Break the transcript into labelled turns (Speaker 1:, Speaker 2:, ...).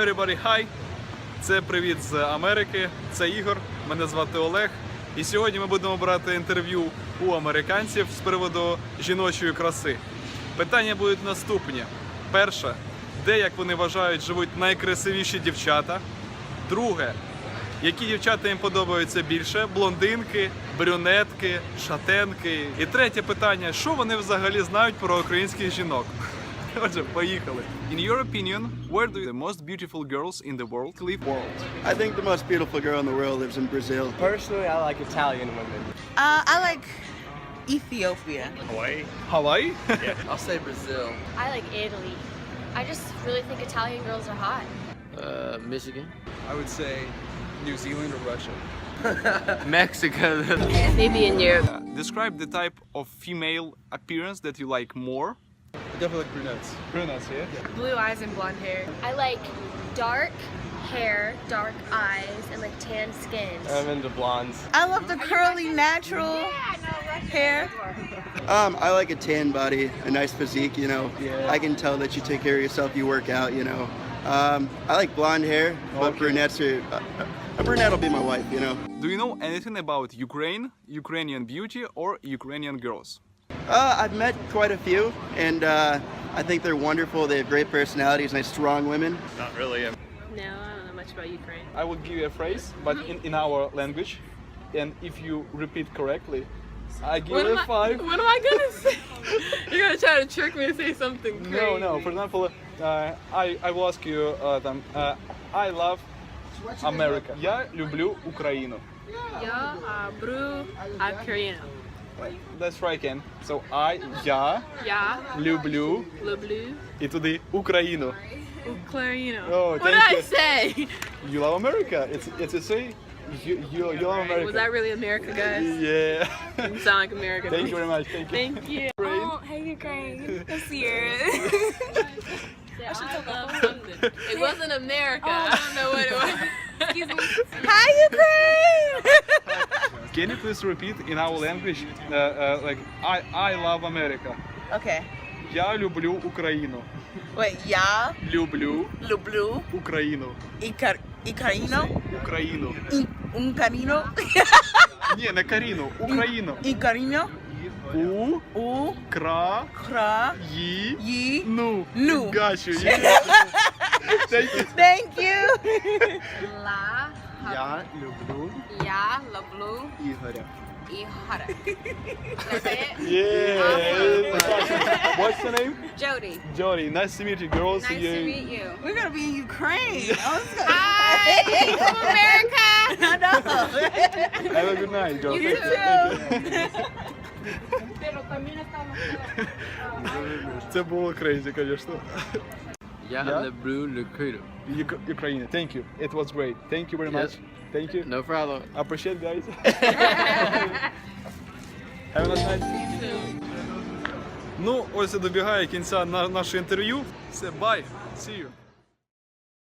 Speaker 1: Everybody hi! Це привіт з Америки. Це Ігор. Мене звати Олег. І сьогодні ми будемо брати інтерв'ю у американців з приводу жіночої краси. Питання будуть наступні: перше, де, як вони вважають, живуть найкрасивіші дівчата. Друге, які дівчата їм подобаються більше: блондинки, брюнетки, шатенки. І третє питання: що вони взагалі знають про українських жінок? Отже, поїхали. In your opinion, where do the most beautiful girls in the world live? World.
Speaker 2: I think the most beautiful girl in the world lives in Brazil.
Speaker 3: Personally, I like Italian women.
Speaker 4: Uh, I like Ethiopia.
Speaker 3: Hawaii?
Speaker 1: Hawaii?
Speaker 3: I'll say Brazil.
Speaker 5: I like Italy. I just really think Italian girls are hot.
Speaker 3: Uh, Michigan.
Speaker 1: I would say New Zealand or Russia.
Speaker 3: Mexico.
Speaker 5: Maybe in Europe.
Speaker 1: Describe the type of female appearance that you like more.
Speaker 3: Definitely like brunettes.
Speaker 1: Brunettes, yeah?
Speaker 4: Blue eyes and blonde hair.
Speaker 5: I like dark hair, dark eyes, and like tan skin.
Speaker 3: I'm into blondes.
Speaker 4: I love the curly natural hair.
Speaker 2: Um, I like a tan body, a nice physique, you know. I can tell that you take care of yourself, you work out, you know. Um, I like blonde hair, but
Speaker 1: Okay.
Speaker 2: brunettes are. Uh, a brunette will be my wife, you know.
Speaker 1: Do you know anything about Ukraine, Ukrainian beauty, or Ukrainian girls?
Speaker 2: Uh, I've met quite a few, and uh, I think they're wonderful. They have great personalities, nice, strong women.
Speaker 1: Not really.
Speaker 5: No, I don't know much about Ukraine.
Speaker 1: I will give you a phrase, but in, in our language, and if you repeat correctly, I give
Speaker 6: What
Speaker 1: you
Speaker 6: am,
Speaker 1: a
Speaker 6: I,
Speaker 1: five.
Speaker 6: what am I gonna say? You're gonna try to trick me to say something crazy.
Speaker 1: No, no. For example, uh, I, I will ask you uh, там, uh, I love America. Я люблю Україну.
Speaker 6: Я бру Україну.
Speaker 1: Let's try again. So I, я
Speaker 6: Я
Speaker 1: люблю
Speaker 6: люблю
Speaker 1: і туди Україну.
Speaker 6: Україну.
Speaker 1: Oh,
Speaker 6: what did
Speaker 1: thank
Speaker 6: I
Speaker 1: you.
Speaker 6: say?
Speaker 1: You love America. It's it's a say. You, you, you love America.
Speaker 6: Was that really America, guys?
Speaker 1: Yeah.
Speaker 6: You sound like America.
Speaker 1: Thank you very much. Thank you.
Speaker 6: Thank you.
Speaker 5: Oh, hey Ukraine. I'm Sierra.
Speaker 6: I should talk about London. It wasn't America. I don't know what it was.
Speaker 5: Excuse me.
Speaker 4: Hi, Ukraine!
Speaker 1: Can you please repeat in our language uh, uh, like I I love America.
Speaker 4: okay.
Speaker 1: Я люблю Україну.
Speaker 4: Wait, я
Speaker 1: Люблю
Speaker 4: люблю
Speaker 1: Україну.
Speaker 4: Icar Icarino?
Speaker 1: Україну.
Speaker 4: I un camino?
Speaker 1: Ні, не Каріну. Україну.
Speaker 4: Icarino?
Speaker 1: У
Speaker 4: U
Speaker 1: кра
Speaker 4: kra
Speaker 1: ї
Speaker 4: yi
Speaker 1: ну.
Speaker 4: Ну.
Speaker 1: Got you. Yeah. Thank you.
Speaker 4: Thank you!
Speaker 5: La.
Speaker 2: Я люблю
Speaker 5: Я люблю
Speaker 2: Ігоря.
Speaker 5: Ihara. That's it.
Speaker 1: Yeah. What's your name?
Speaker 5: Jody.
Speaker 1: Jody. Nice to meet you, girls.
Speaker 5: Nice
Speaker 1: You-
Speaker 5: to meet you.
Speaker 4: We're gonna be in Ukraine. Oh, it's gonna-
Speaker 5: Hi from America.
Speaker 4: I know.
Speaker 1: Have a good night, Jody.
Speaker 4: You
Speaker 1: Thank you. Це було crazy, звісно.
Speaker 3: Я
Speaker 1: Yeah?
Speaker 3: люблю Ukraine.
Speaker 1: Uk- Ukraine. Thank you. It was great. Thank you very
Speaker 3: Yes.
Speaker 1: much. Thank you.
Speaker 3: No problem.
Speaker 1: Appreciate guys. Have a nice night. Ну, ось і добігає кінця на наше інтерв'ю. Все, bye. See you.